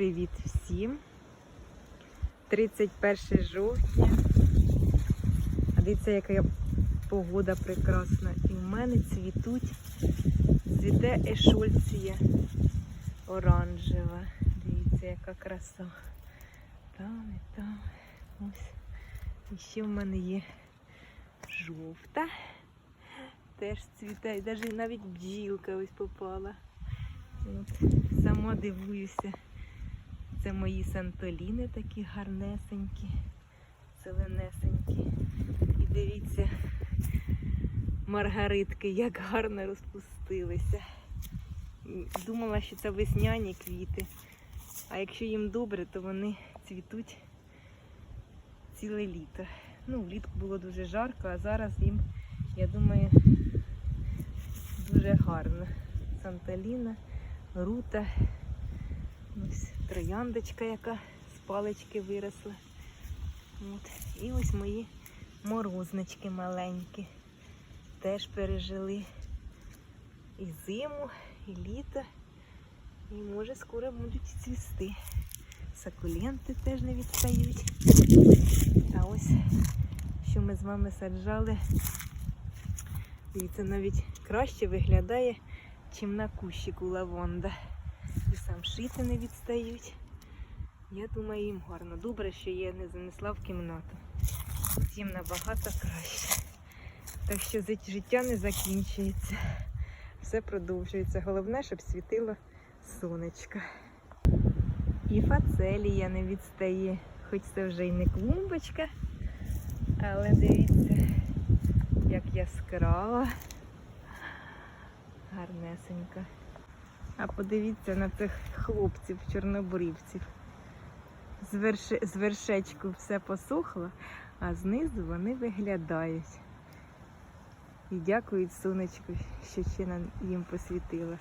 Привіт всім. 31 жовтня. А дивіться, яка погода прекрасна. І в мене цвітуть, цвіте ешольція оранжева. Дивіться, яка краса. Там і там. Ось. І ще в мене є жовта. Теж цвіте. І навіть навіть бджілка ось попала. От, сама дивуюся. Це мої сантоліни такі гарнесенькі, зеленесенькі. І дивіться, маргаритки, як гарно розпустилися. Думала, що це весняні квіти. А якщо їм добре, то вони цвітуть ціле літо. Ну, влітку було дуже жарко, а зараз їм, я думаю, дуже гарно. Санталіна, рута. Ось трояндочка, яка з палички виросла. От. І ось мої морознички маленькі. Теж пережили і зиму, і літо. І може скоро будуть цвісти. Сакуленти теж не відстають. А ось що ми з вами саджали. Дивіться, навіть краще виглядає, чим на кущику лавонда. І самшити не відстають. Я думаю, їм гарно. Добре, що я не занесла в кімнату. Їм набагато краще. Так що життя не закінчується. Все продовжується. Головне, щоб світило сонечко. І фацелія не відстає. Хоч це вже й не клумбочка. Але дивіться, як яскрава. Гарнесенька. А подивіться на цих хлопців, чорнобривців. З, верш... з вершечку все посохло, а знизу вони виглядають. І дякують сонечку, що ще їм посвітило.